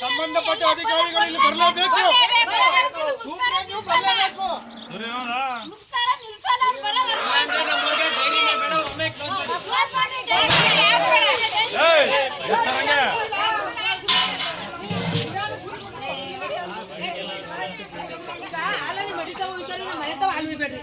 ಸಂಬಂಧಪಟ್ಟ ಅಧಿಕಾರಿಗಳು ಇಲ್ಲಿ ಬರಲೇಬೇಕು. ಮುಸ್ಕಾರ ನಿಲ್ಸಲ್ಲ ಬರೋವರೆಗೂ. ಕ್ಲೋಸ್ ಮಾಡಿ, ಡೈರಿ ಹಾಕ್ಬೇಡ. ಈಗ ಹಾಲಲ್ಲಿ ಮಡಿತಾವ ವಿಚಾರ ನಮ್ಮ ಮನೆತಾವ ಹಾಲು ಬಿಡ್ಬೇಡ್ರಿ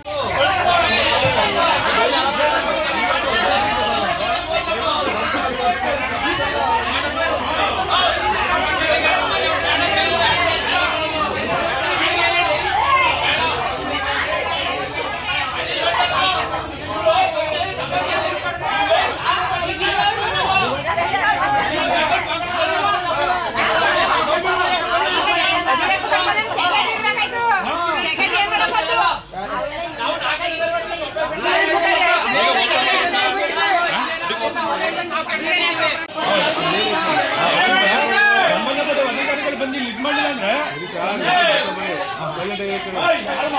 ಸಂಬಂಧಪಟ್ಟ ಅಧಿಕಾರಿಗಳು ಬಂದು ಇಲ್ಲಿ ಇದು ಮಾಡಿಲ್ಲ ಅಂದ್ರೆ ಯಾರು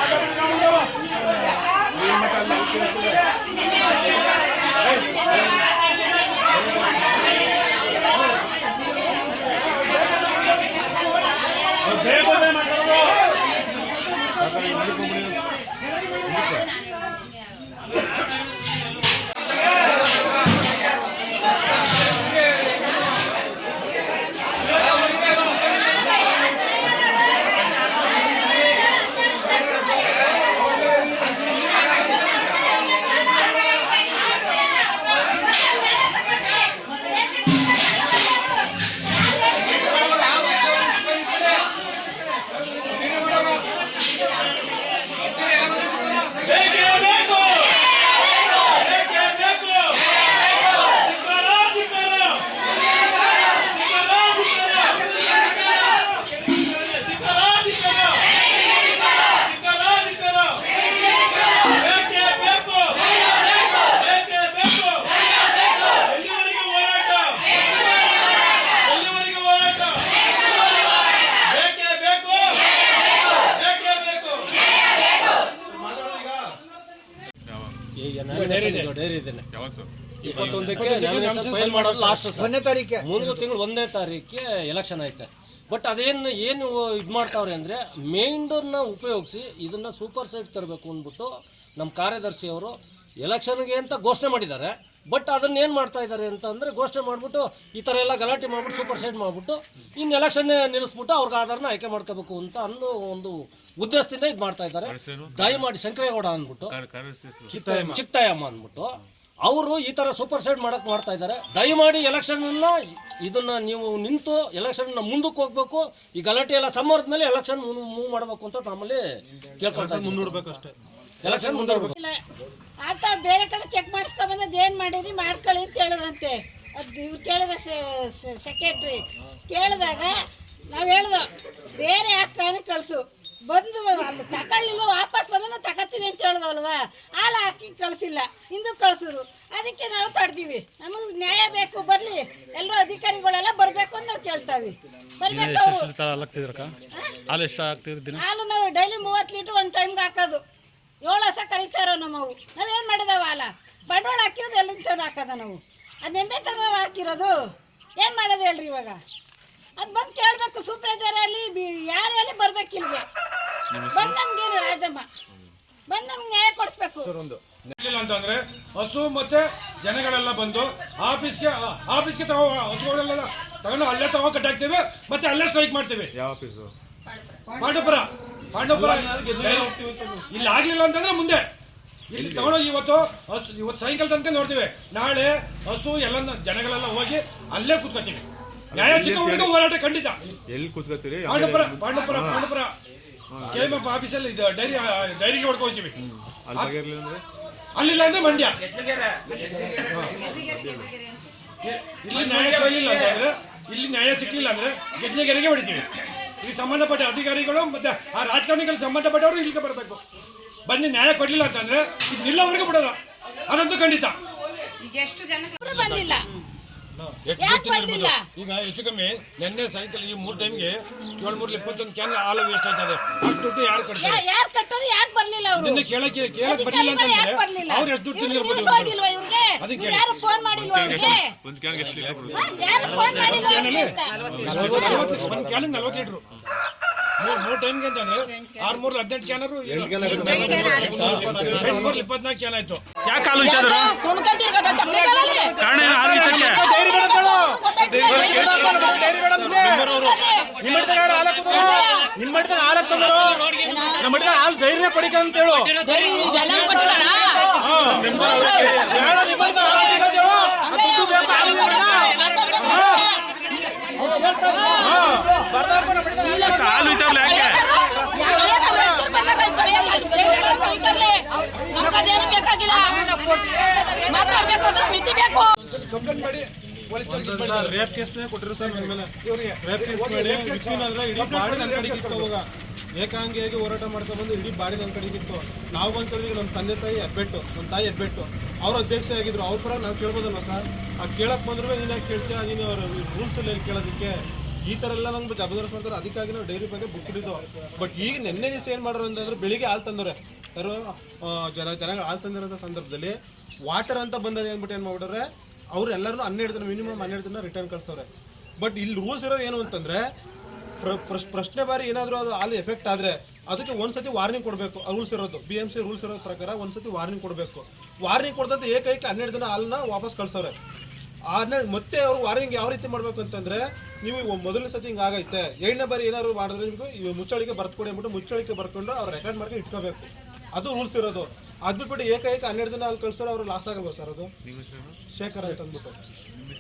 ಡೈರಿ ಇದ್ದೇನೆ. ಇಪ್ಪತ್ತೊಂದಕ್ಕೆ ನಾಮಿನೇಷನ್ ಫೈಲ್ ಮಾಡೋದು ಲಾಸ್ಟ್ ತಾರೀಕೆ ಮುಂದಿನ ತಿಂಗಳು ಒಂದನೇ ತಾರೀಕಿಗೆ ಎಲೆಕ್ಷನ್ ಐತೆ ಬಟ್ ಅದೇನು ಏನು ಇದು ಮಾಡ್ತಾವ್ರೆ ಅಂದರೆ ಮೇಂಡರ್ನ ಉಪಯೋಗಿಸಿ ಇದನ್ನು ಸೂಪರ್ ಸೈಟ್ ತರಬೇಕು ಅಂದ್ಬಿಟ್ಟು ನಮ್ಮ ಕಾರ್ಯದರ್ಶಿಯವರು ಎಲೆಕ್ಷನ್ಗೆ ಅಂತ ಘೋಷಣೆ ಮಾಡಿದ್ದಾರೆ. ಬಟ್ ಅದನ್ನ ಏನು ಮಾಡ್ತಾ ಇದ್ದಾರೆ ಅಂತ ಅಂದರೆ ಘೋಷಣೆ ಮಾಡಿಬಿಟ್ಟು ಈ ಥರ ಎಲ್ಲ ಗಲಾಟೆ ಮಾಡಿಬಿಟ್ಟು ಸೂಪರ್ ಸೈಡ್ ಮಾಡಿಬಿಟ್ಟು ಇನ್ನು ಎಲೆಕ್ಷನ್ನೇ ನಿಲ್ಲಿಸ್ಬಿಟ್ಟು ಅವ್ರಿಗೆ ಆಧಾರನ ಆಯ್ಕೆ ಮಾಡ್ಕೋಬೇಕು ಅಂತ ಅನ್ನೋ ಒಂದು ಉದ್ದೇಶದಿಂದ ಇದು ಮಾಡ್ತಾ ಇದ್ದಾರೆ. ದಯಮಾಡಿ ಶಂಕರೇಗೌಡ ಅಂದ್ಬಿಟ್ಟು ಚಿಕ್ಕಯ್ಯಮ್ಮ ಅಂದ್ಬಿಟ್ಟು. ಅವರು ಈ ತರ ಸೂಪರ್ ಸೈಡ್ ಮಾಡಕ್ ಮಾಡ್ತಾ ಇದ್ದಾರೆ. ದಯಮಾಡಿ ಎಲೆಕ್ಷನ್ ಇದನ್ನ ನೀವು ನಿಂತು ಎಲೆಕ್ಷನ್ ಮುಂದಕ್ಕೆ ಹೋಗ್ಬೇಕು. ಈ ಗಲಾಟೆ ಎಲ್ಲ ಸಮ್ಮರ್ದ ಮೇಲೆ ಎಲೆಕ್ಷನ್ ಮೂವ್ ಮಾಡಬೇಕು ಅಂತ ನಮ್ಮಲ್ಲಿ ಕೇಳ್ಕೊಳ್ತಾ ಮುಂದೂಡ್ಬೇಕಷ್ಟೇ ಎಲೆಕ್ಷನ್ ಮುಂದೂಡ್ಬೇಕು. ಆತ ಬೇರೆ ಕಡೆ ಚೆಕ್ ಮಾಡಿಸ್ಕೊ ಬಂದ್ ಏನು ಮಾಡಿರಿ? ಮಾಡ್ಕೊಳ್ಳಿ ಅಂತ ಹೇಳಿದ್ರಂತೆ. ಅದು ಇವ್ರು ಕೇಳಿದ ಸೆಕ್ರೆಟ್ರಿ ಕೇಳಿದಾಗ ನಾವು ಹೇಳ್ದು ಬೇರೆ ಆಗ್ತಾನೆ ಕಳಿಸು. ಬಂದು ಅಲ್ಲಿ ತಗೊಳ್ಳಿಲ್ಲ ವಾಪಸ್ ಬಂದ್ರೆ ತಗೋತೀವಿ ಅಂತ ಹೇಳ್ದಲ್ವಾ? ಹಾಲು ಹಾಕಿ ಕಳಿಸಿಲ್ಲ. ಹಿಂದೂ ಕಳಿಸಿದ್ರು ಅದಕ್ಕೆ ನಾವು ತಡ್ದೀವಿ. ನಮಗೆ ನ್ಯಾಯ ಬೇಕು ಬರಲಿ. ಎಲ್ಲರೂ ಅಧಿಕಾರಿಗಳೆಲ್ಲ ಬರಬೇಕು ಅಂತ ನಾವು ಕೇಳ್ತಾವಿ. ಬರ್ಬೇಕು ಹಾಲು ನಾವು ಡೈಲಿ ಮೂವತ್ತು ಲೀಟ್ರ್ ಒಂದು ಟೈಮ್ಗೆ ಹಾಕೋದು. ಏಳು ಹಸ ಕರಿತಾ ಇರೋ ನಮ್ಮವು ನಾವೇನು ಮಾಡಿದಾವ ಹಾಲ? ಬಂಡವಾಳ ಹಾಕಿರೋದು ಎಲ್ಲಿಂದ ಹಾಕೋದ ನಾವು? ಅದು ನೆಂಬೆ ತಂದು ಹಾಕಿರೋದು? ಏನು ಮಾಡೋದು ಹೇಳ್ರಿ ಇವಾಗ? ಅದು ಬಂದು ಕೇಳಬೇಕು ಸೂಪ್ರೈಸರ್ ಅಲ್ಲಿ ಯಾರೇ ಅಲ್ಲಿ ಬರ್ಬೇಕು ಇಲ್ಲಿಗೆ ಬಂದು ನಮ್ಗೇನು ರಾಜಮ್ಮ. ಬಂದು ನಮ್ಗೆ ನ್ಯಾಯ ಕೊಡಿಸ್ಬೇಕು. ಇಲ್ಲ ಅಂತಂದ್ರೆ ಹಸು ಮತ್ತೆ ಜನಗಳೆಲ್ಲ ಬಂದು ಆಫೀಸ್ಗೆ ಆಫೀಸ್ಗೆ ತಗೋ ಹಸುಗಳೆಲ್ಲ ತಗೊಂಡು ಅಲ್ಲೇ ತಗೋ ಕಟ್ಟಾಕ್ತೀವಿ ಮತ್ತೆ ಅಲ್ಲೇ ಸ್ಟ್ರೈಕ್ ಮಾಡ್ತೀವಿ. ಯಾವ ಆಫೀಸು ಪಾಂಡವಪುರ. ಪಾಂಡವಪುರ. ಇಲ್ಲಿ ಆಗ್ಲಿಲ್ಲ ಅಂತಂದ್ರೆ ಮುಂದೆ. ಇಲ್ಲಿ ತಗೊಂಡೋಗಿ ಇವತ್ತು ಹಸು ಇವತ್ತು ಸಾಯಂಕಾಲ ತನಕ ನೋಡ್ತೀವಿ. ನಾಳೆ ಹಸು ಎಲ್ಲ ಜನಗಳೆಲ್ಲ ಹೋಗಿ ಅಲ್ಲೇ ಕೂತ್ಕೊತೀವಿ. ನ್ಯಾಯ ಸಿಕ್ಕವರೆಗೂ ಹೋರಾಟ ಖಂಡಿತ. ಎಲ್ಲಿ ಕೂತ್ಕೋತೀರಿ? ಪಾಂಡವಪುರ ಪಾಂಡವಪುರ ಪಾಂಡವಪುರ ಕೆಎಂಎಫ್ ಆಫೀಸಲ್ಲಿ ಇದು ಡೈರಿ ಡೈರಿಗೆ ಹೊಡ್ಕೊ ಹೋಗ್ತೀವಿ. ಅಲ್ಲಿ ಬಗೆಯಿರ್ಲಿಲ್ಲ ಅಂದ್ರೆ? ಅಲ್ಲಿಲ್ಲ ಅಂದ್ರೆ ಮಂಡ್ಯ. ಇಲ್ಲಿ ನ್ಯಾಯ ಸಿಗಲಿಲ್ಲ ಅಂತಂದ್ರೆ ಇಲ್ಲಿ ನ್ಯಾಯ ಸಿಕ್ಲಿಲ್ಲ ಅಂದ್ರೆ ಗೆದ್ಲಿಗೆರೆಗೆ ಹೊಡಿತೀವಿ. ಇಲ್ಲಿ ಸಂಬಂಧಪಟ್ಟ ಅಧಿಕಾರಿಗಳು ಮತ್ತೆ ಆ ರಾಜಕಾರಣಿಗಳು ಸಂಬಂಧಪಟ್ಟವರು ಇಲ್ಲಿಗೆ ಬರಬೇಕು. ಬಂದು ನ್ಯಾಯ ಕೊಡ್ಲಿಲ್ಲ ಅಂತಂದ್ರೆ ಇದು ನಿಲ್ಲವರೆಗೂ ಬಿಡೋಲ್ಲ. ಅದಂತೂ ಖಂಡಿತ. ಅವ್ರು ಬಂದಿಲ್ಲ. ಎಷ್ಟು ಯಾಕ್ ದುಡ್ಡು ಬಂದಿಲ್ಲ? ಈಗ ಹೆಚ್ಚು ಕಮ್ಮಿ ನಿನ್ನೆ ಸಾಯಂಕಾಲ ಈ ಮೂರು ಟೈಮ್ಗೆ ಏಳು ಮೂರ್ಲಿ ಇಪ್ಪತ್ತೊಂದು ಕ್ಯಾನ್ ಹಾಲು ವೇಸ್ಟ್ ಆಯ್ತದೆ. ಅಷ್ಟು ದುಡ್ಡು ಯಾರು ಕಟ್ತಾರೆ? ಯಾರು ಕಟ್ಟೋರು ಯಾಕೆ ಬರ್ಲಿಲ್ಲ ಅವರು? ನಿನ್ನೆ ಕೇಳಕ್ಕೆ ಕೇಳಕ್ ಬರ್ಲಿಲ್ಲ ಅಂತಂದ್ರೆ ಬರ್ಲಿಲ್ಲ? ಅವ್ರು ಎಷ್ಟು ದುಡ್ಡು ಇವ್ರು ತಿಂದಿರ್ಬೋದು ಇವ್ರಿಗೆ? ಅದಕ್ಕೆ ಯಾರು ಫೋನ್ ಮಾಡಿಲ್ವಾ ಅವ್ರಿಗೆ ಒಂದು ಕ್ಯಾನ್ ಎಷ್ಟು ಲೀಟರ್? ಯಾರು ಫೋನ್ ಮಾಡಿಲ್ವಾ ಅವ್ರಿಗೆ ಅಂತ? ಒಂದು ಕ್ಯಾನ್ ನಲವತ್ತು ಲೀಟ್ರು. ಮೂರು ಮೂರು ಟೈಮ್ಗೆ ಅಂತಂದ್ರೆ ಆರು ಮೂರು ಹದಿನೆಂಟು ಕ್ಯಾನರು ಇಪ್ಪತ್ನಾಲ್ಕು ಕ್ಯಾನ್ ಆಯ್ತು. ಯಾಕೆ ಕಾಲು ಕಾರಣ ಹಾಲು ನಿಮ್ಮ ಹಿಡ್ದಾಗ ಯಾರು ಹಾಲು ಹಾಕಿದ್ರು ನಿಮ್ಮ ಹಿಡ್ದಾಗ ಹಾಲು ಹಾಕ್ತಂದ್ರು ನಮ್ಮ ಹಿಡ್ದಾಗ ಹಾಲು ಧೈರ್ಯ ಪಡಿಕ ಅಂತ ಹೇಳು. ಹಾಲು ಯಾಕೆ ನಮ್ಗದೇನು ಬೇಕಾಗಿಲ್ಲ. ಮಾತಾಡ್ಬೇಕಾದ್ರೆ ಮಿತಿ ಬೇಕು. ಕಂಪ್ಲೇಂಟ್ ಮಾಡಿ. ಸರ್ ರೇಪ್ ಕೇಸ್ನೇ ಕೊಟ್ಟಿರೋ ಸರ್ ನನ್ನ ಮೇಲೆ. ಇವ್ರಿಗೆ ರೇಪ್ ಕೇಸ್ ಮಾಡಿ ವಿಕ್ಟಿಮ್ ಅಂದ್ರೆ ಇಡೀ ಬಾಡಿ ನನ್ನ ಕಡೆಗೆ ಇತ್ತು ಅವಾಗ. ಏಕಾಂಗಿಯಾಗಿ ಹೋರಾಟ ಮಾಡ್ತಾ ಬಂದು ಇಡೀ ಬಾಡಿ ನನ್ನ ಕಡೆಗೆ ಇತ್ತು. ನಾವು ಬಂದ್ಕೊಂಡ್ರಿ ನಮ್ಮ ತಂದೆ ತಾಯಿ ಹೆಬ್ಬೆಟ್ಟು ನಮ್ಮ ತಾಯಿ ಹೆಬ್ಬೆಟ್ಟು. ಅವ್ರ ಅಧ್ಯಕ್ಷ ಆಗಿದ್ರು ಅವ್ರ ಪರ ನಾವು ಕೇಳ್ಬೋದಲ್ವ ಸರ್? ಆ ಕೇಳಕ್ ಬಂದ್ರು ನೀನು ಯಾಕೆ ಕೇಳ್ತೀಯ? ನೀನು ಅವ್ರ ರೂಲ್ಸ್ ಅಲ್ಲಿ ಏನು ಕೇಳೋದಕ್ಕೆ? ಈ ಥರ ಎಲ್ಲ ನಮ್ಗೆ ಜಬರ್ದಸ್ತ್ ಮಾಡ್ತಾರೆ. ಅದಕ್ಕಾಗಿ ನಾವು ಡೈರಿ ಬಗ್ಗೆ ಬುಕ್ ಹಿಡಿದು ಬಟ್ ಈಗ ನಿನ್ನೆ ದಿವಸ ಏನು ಮಾಡೋರು ಅಂತಂದ್ರೆ ಬೆಳಿಗ್ಗೆ ಹಾಲು ತಂದವ್ರೆ. ಯಾರು ಜನ ಜನಗಳು ಹಾಲು ತಂದಿರೋ ಸಂದರ್ಭದಲ್ಲಿ ವಾಟರ್ ಅಂತ ಬಂದದ್ದು ಅಂದ್ಬಿಟ್ಟು ಏನು ಮಾಡ್ಬಿಟ್ರೆ ಅವ್ರು ಎಲ್ಲರೂ ಹನ್ನೆರಡು ಜನ ಮಿನಿಮಮ್ ಹನ್ನೆರಡು ಜನ ರಿಟರ್ನ್ ಕಳ್ಸೋರೆ ಬಟ್ ಇಲ್ಲಿ ರೂಲ್ಸ್ ಇರೋದು ಏನು ಅಂತಂದ್ರೆ, ಪ್ರ- ಪ್ರಶ್- ಪ್ರಶ್ನೆ ಬಾರಿ ಏನಾದರೂ ಅದು ಅಲ್ಲಿ ಎಫೆಕ್ಟ್ ಆದರೆ ಅದಕ್ಕೆ ಒಂದ್ಸತಿ ವಾರ್ನಿಂಗ್ ಕೊಡಬೇಕು. ರೂಲ್ಸ್ ಇರೋದು. ಬಿ ಎಂ ಸಿ ರೂಲ್ಸ್ ಇರೋ ಪ್ರಕಾರ ಒಂದ್ಸತಿ ವಾರ್ನಿಂಗ್ ಕೊಡಬೇಕು. ವಾರ್ನಿಂಗ್ ಕೊಡ್ತದ್ದು ಏಕೈಕ ಹನ್ನೆರಡು ಜನ ಹಾಲನ್ನ ವಾಪಸ್ ಕಳ್ಸವ್ರೆ. ಆದ್ಮೇಲೆ ಮತ್ತೆ ಅವ್ರು ವಾರಿಂಗ್ ಯಾವ ರೀತಿ ಮಾಡಬೇಕು ಅಂತಂದ್ರೆ ನೀವು ಇವ ಮೊದಲನೇ ಸತಿ ಹಿಂಗೆ ಆಗೈತೆ. ಎರಡನೇ ಬಾರಿ ಏನಾದ್ರು ಮಾಡಿದ್ರೆ ನಿಮ್ಗೆ ಇವ್ ಮುಚ್ಚಳಿಕೆ ಬರ್ತ್ಕೊಡಿ ಅಂದ್ಬಿಟ್ಟು ಮುಚ್ಚಳಿಕೆ ಬರ್ಕೊಂಡು ಅವ್ರ ರೆಕಾರ್ಡ್ ಮಾಡ್ಕೊಂಡು ಇಟ್ಕೋಬೇಕು. ಅದು ರೂಲ್ಸ್ ಇರೋದು. ಅದ್ಬಿಟ್ಬಿಟ್ಟು ಏಕೈಕ ಹನ್ನೆರಡು ಜನ ಅಲ್ಲಿ ಕಳ್ಸೋರು ಅವ್ರು ಲಾಸ್ ಆಗಲ್ವ ಸರ್ ಅದು? ಶೇಖರ್ ಅಂತ ಅಂದ್ಬಿಟ್ಟು.